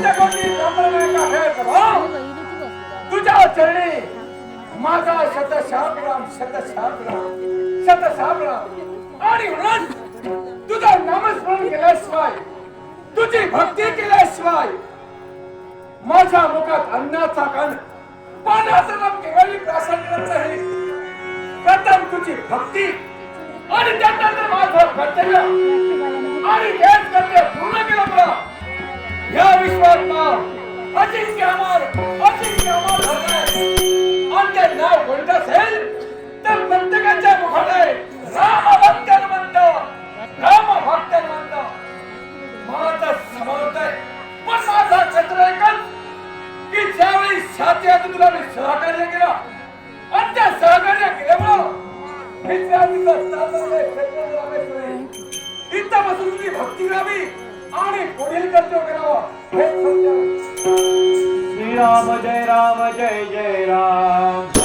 तुझ्या गोष्टी हो? तुझ्या चरणी माझा शत शापराम शत शापराम शत शापराम आणि म्हणून तुझा नामस्मरण केल्याशिवाय तुझी भक्ती केल्याशिवाय माझ्या मुखात अन्नाचा कण पाण्याचा नाम केवळ प्राशन करत आहे प्रथम तुझी भक्ती आणि त्यानंतर माझं कर्तव्य. या विश्वात अजिंक्य अमर अजिंक्य अमर झालंय आणि ते नाव कोणतं असेल? तर प्रत्येकाच्या मुखाने राम भक्त म्हणत राम भक्त म्हणत. माझा समान होत आहे. पण माझा क्षेत्र एकच की ज्यावेळी साथीत तुला मी सहकार्य केलं आणि त्या सहकार्य केल्यामुळं मित्रांचं स्थानालय क्षेत्र रामेश्वरी. इथं बसून तुझी भक्ती करावी आणि पुढील कर्तव्य करावं. हे सत्य श्री राम जय राम जय जय राम.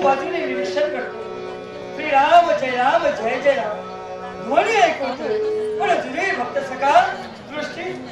बाजूने निरीक्षण करतो. श्रीराम जय राम जय जय राम. ध्वनी ऐकवतो. पण अजूनही भक्त सका दृष्टी.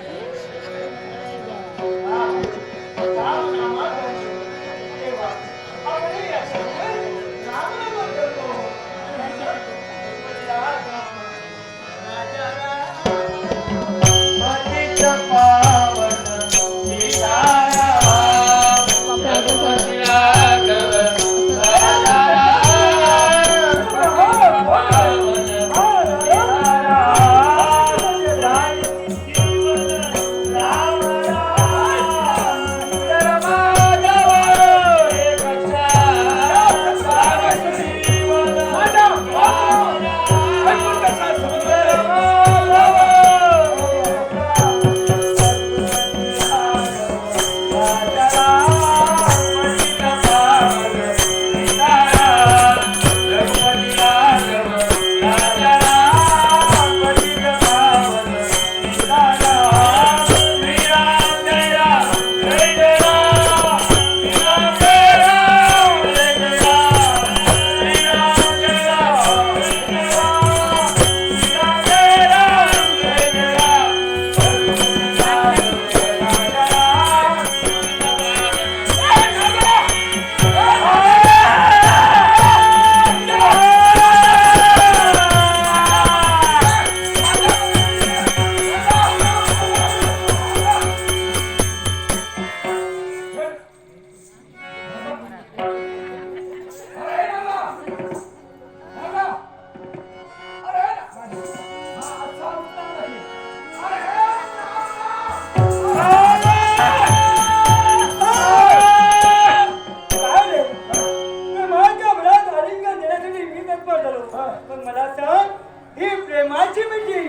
पण मला सांग, ही प्रेमाची मिठी.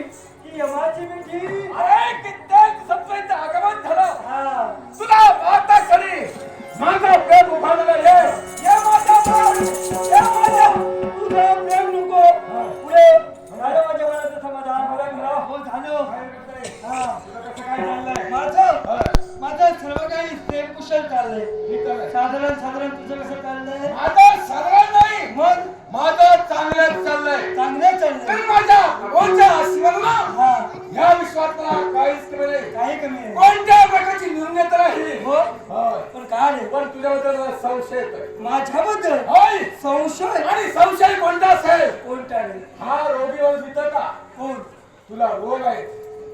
की यमाची मिठी. अरे कित्येक सत्वाईचं आगमन झालं. हा. तुला पाहता क्षणी माझा प्रेम उभारलेला आहे. ये माझा ये माझा. तुझं प्रेम नको. पुढे झालं माझ्या मनाचं समाधान. हो झालं. हा. कसं काय चाललंय? माझं माझं सर्व काही प्रेम कुशल चाललंय. साधारण साधारण तुझं कसं चाललंय? माझं सरळ नाही. मग? माझं आशीर्वादानं हा. ह्या विश्वात काहीच कमी नाही. काही कमी आहे कोणत्या प्रकारची न्यूनता नाही हो. पण काय पण तुझ्याबद्दल संशय माझ्याबद्दल? होय. संशय? आणि संशय कोणता असेल? कोणता रे हा रोगी वंश इथं का? कोण? तुला रोग आहे.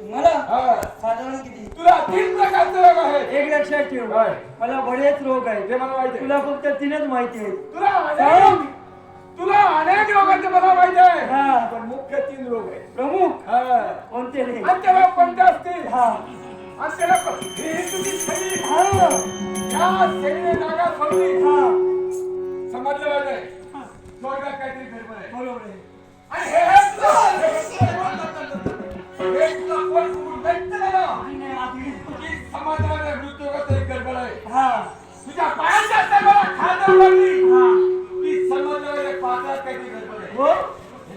मला? हा. साधारण किती? तुला तीन प्रकारचे रोग आहेत. एक लक्षात ठेव? मला बरेच रोग आहेत. ते मला माहिती आहे. तुला फक्त तीनच माहिती आहेत. तुला तुला अनेक रोगांचे मला माहिती आहे. हा. पण मुख्य तीन रोग आहेत. प्रमुख? हा. कोणते रे? आणि कोणते असतील? हा. आणि त्याला प- ही तुझी छडी हा. या शेळीने नागा सोडली. हा. समजलं पाहिजे स्वर्गात काहीतरी गडबड आहे. बरोबर आहे. आणि हे हे हे आधी- समाजामध्ये मृत्यू गडबड आहे. हा. तुझ्या पायाच्या लागली हो?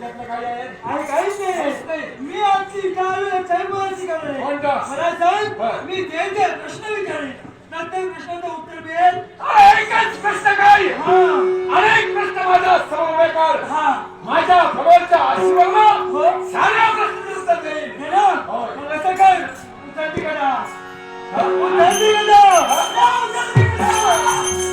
काहीच नाही. मी आमची काल चैमाची कोणतं? मला सांग. मी ते ते प्रश्न विचारले नंतर प्रश्नाचं उत्तर मिळेल. एकच प्रश्न काय? हा. अनेक प्रश्न कर हा. माझ्या समोरच्या आशीर्वाद हो. साऱ्या प्रश्नाचं उत्तर देईल हे ना होय. मग असं कर. उतरती करा उतरती करा उतरती कुणाच्या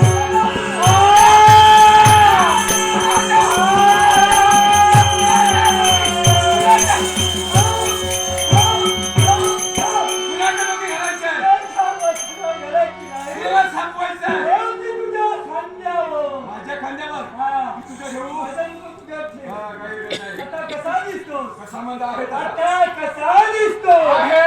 दिसतो कसा माझा